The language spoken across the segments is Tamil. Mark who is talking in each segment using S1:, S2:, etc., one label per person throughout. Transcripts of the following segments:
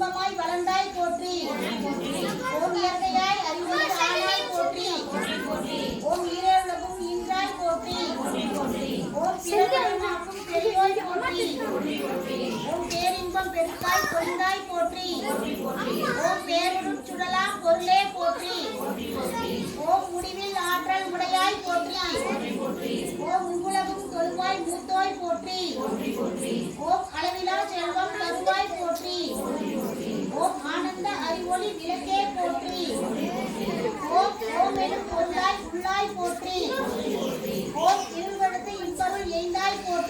S1: இன்பமாய் வளர்ந்தாய் போற்றி. ஓம் இயற்கையாய் அறிவுரை ஆனாய் போற்றி. ஓம் ஈரேழுலகும் இன்றாய் போற்றி. ஓம் பிறக்கும் தெளிவாய் போற்றி. ஓம் பேரின்பம் பெருக்காய் பொருந்தாய் போற்றி. ஓம் பேருடும் சுடலாம் பொருளே போற்றி. ஓம் முடிவில் ஆற்றல் உடையாய் போற்றி. ஓம் உங்குலகும் தொழுவாய் மூத்தோய் போற்றி ஓம் அளவிலா செல்வம் தருவாய் போற்றி ஓம் ஆனந்த அறிவொளி விளக்கே போற்றி ஓம் ஓம் எனும் பொருளாய் உள்ளாய் போற்றி ஓம் இருவழுத்து இன்பருள் எய்ந்தாய் போற்றி ஓம் மங்கள நாயகி மாமணி போற்றி ஏய், அம்மா, அம்மா, கீழே உரியும்.
S2: ஏய் செல்வி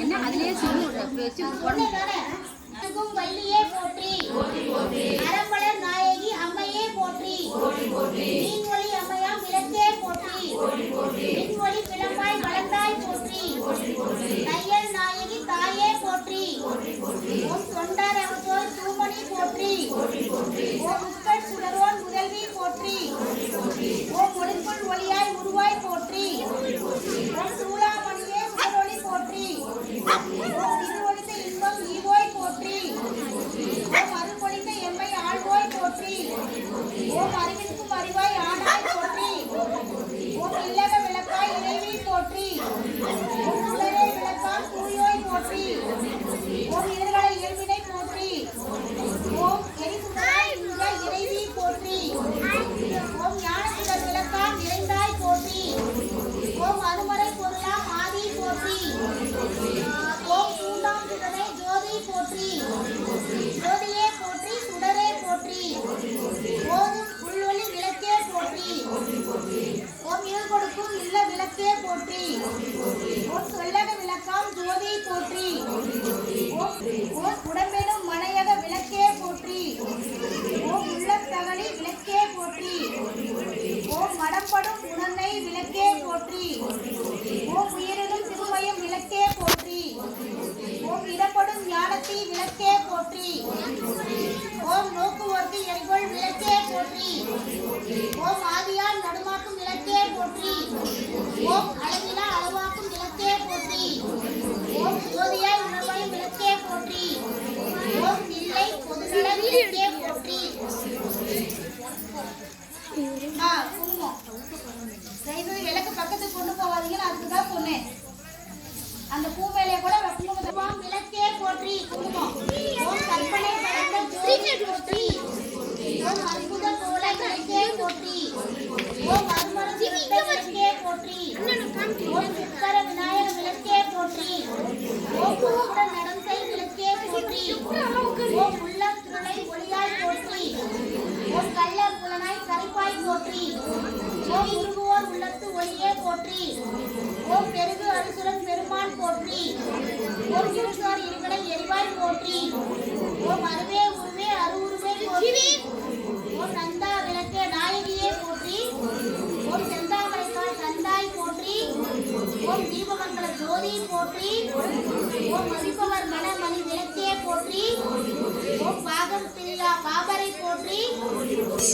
S2: என்ன அதுலயே சொல்லி வச்சு
S1: வள்ளியே போற்றி. அறம்பலர் நாயகி அம்மையே போற்றி. மீன்மொழி அம்மையாம் விளக்கே போற்றி. மின்மொழி பிளம்பாய் வளர்ந்தாய் போற்றி. தையல் நாயகி தாயே போற்றி. ஓம் தொண்டார் அவசோர் தூமணி போற்றி. Yeah. போற்றி ஓம் சொல்லக விளக்காம் ஜோதி போற்றி ஓம் ஓம் உடம்பெனும் மனையக விளக்கே போற்றி ஓம் உள்ளத்தகலி விளக்கே போற்றி ஓம் மடப்படும் உணர்னை விளக்கே போற்றி ஓம் உயிரினும் திருமயம் விளக்கே போற்றி ஓம் இடப்படும் ஞானத்தை விளக்கே போற்றி ஓம் நோக்குவோர்க்கு எரிகொள் விளக்கே போற்றி ஓம் ஆதியால் நடுமாக்கும் விளக்கே போற்றி ஓம் அளவிலா அளவாக்கும் விளக்கே போற்றி ஓம் ஜோதியாய் உணர்வாய் விளக்கே போற்றி ஓம் இல்லை பொதுநல விளக்கே போற்றி ஆ குங்குமம் செய்தது விளக்கு பக்கத்துக்கு கொண்டு போவாதீங்கன்னு அதுக்கு தான் சொன்னேன் அந்த பூ மேலே கூட குங்குமத்தை ஓம் விளக்கே போற்றி குங்குமம் ஓம் கற்பனை படைத்த ஜோதி போற்றி ஓம் அற்புத கோல விளக்கே போற்றி ஓம் அருமரம் சிறந்த விளக்கே போற்றி ஓம் சித்தர விநாயக விளக்கே போற்றி ஓம் பூவுடன் நடம் செய் விளக்கே போற்றி ஓம் உள்ளம் துணை ஒளியாய் போற்றி ஓம் கள்ள புலனாய் கரைப்பாய் போற்றி ஓம் உருகுவோர் உள்ளத்து ஒளியே போற்றி ஓம் பெருகு அரிசுரன் பெருமான் போற்றி ஓம் இருசார் இருகடை எரிவாய் போற்றி ஓம் அருவே உருவே அருவுருவே போற்றி ஓம் நந்தா விளக்கே நாயகியே போற்றி ஓம் செந்தாமரைக்கால் தந்தாய் போற்றி ஓம் தீபமங்கல ஜோதி போற்றி ஓம் மதிப்பவர் மணமணி விளக்கே போற்றி ஓம் பாகம் பிரியா பாபரை போற்றி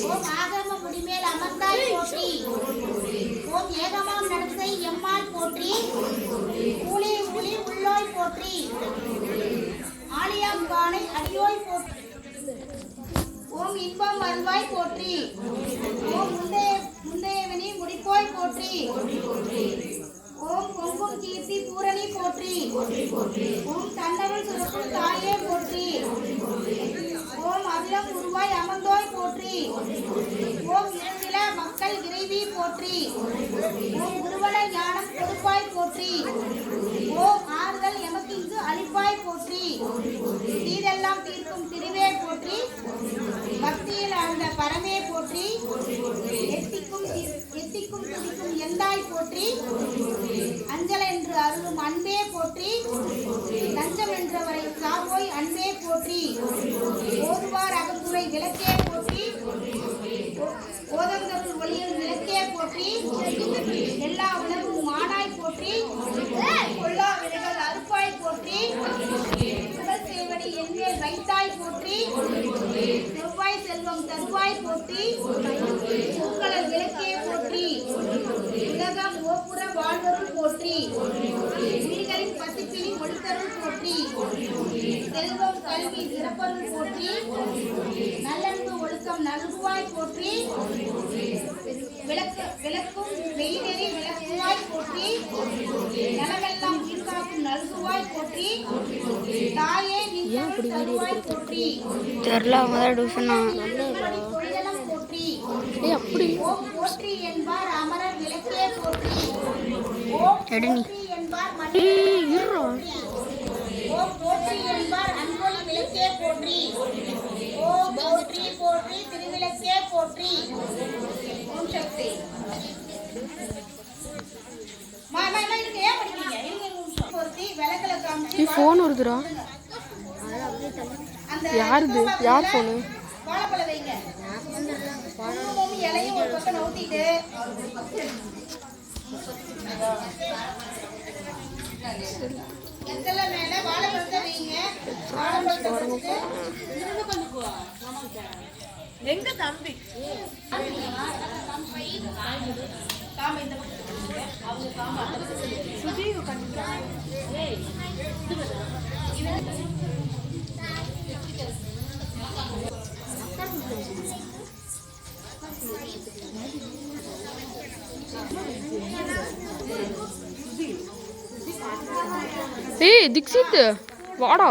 S1: ஓம் ஆகம முடிமேல் அமர்ந்தாய் போற்றி. ஓம் ஏகமாம் நடத்தை எம்மாள் போற்றி. ஊழி ஊழி உள்ளோய் போற்றி. ஆலியாம் காணை அடியோய் போற்றி. ஓம் இன்பம் வருவாய் போற்றி. ஓம் முந்தைய முந்தையவனி முடிப்போய் போற்றி. ஓம் பொங்கும் கீர்த்தி பூரணி போற்றி. ஓம் தன்னவள் சுரக்கும் தாய் போற்றி ஓம் அகிலம் உருவாய் அமர்ந்தோய் போற்றி ஓம் இரவில மக்கள் இறைவி போற்றி. ஓ குருவன ஞானம் பொறுப்பாய் போற்றி. ஓ ஆறுதல் எமக்கு இங்கு அழிப்பாய் போற்றி. தீதெல்லாம் தீர்க்கும் திருவே போற்றி. பக்தியில் ஆழ்ந்த பரமே போற்றி. எத்திக்கும் எத்திக்கும் துடிக்கும் எந்தாய் போற்றி. அஞ்சல் என்று அருளும் அன்பே போற்றி. தஞ்சம் என்றவரை சாவோய் அன்பே போற்றி. ஓதுவார் அகத்துறை விளக்கே போற்றி. போற்றி எல்லா உணவும் மானாய் போற்றி கொல்லா விலைகள் அறுப்பாய் போற்றி உடல் சேவடி என்மேல் வைத்தாய் போற்றி செவ்வாய் செல்வம் தருவாய் போற்றி பூக்கள விளக்கே போற்றி உலகம் ஓப்புற வாழ்வரும் செல்வம் கல்வி சிறப்பருள் போற்றி நல்லன்பு நல்குவாய் போற்றி. விளக்கு விளக்கும் மெய்நெறி விளக்குவாய் போற்றி. நலமெல்லாம் உயிர்காக்கும் நல்குவாய் போற்றி. தாயே தருவாய் போற்றி.
S3: தெரில அவங்க தான் டியூஷனா
S1: போற்றி. என்பார் அமரர் விளக்கே போற்றி. ஓம் என்பார் ஓம் போற்றி என்பார்
S3: நீ ஃபோன் வருதுடா. யாருது? யார் ஃபோனு
S1: வாழைப்பழம்
S2: எங்க தம்பி?
S3: ஏய் திக்ஷித் வாடா.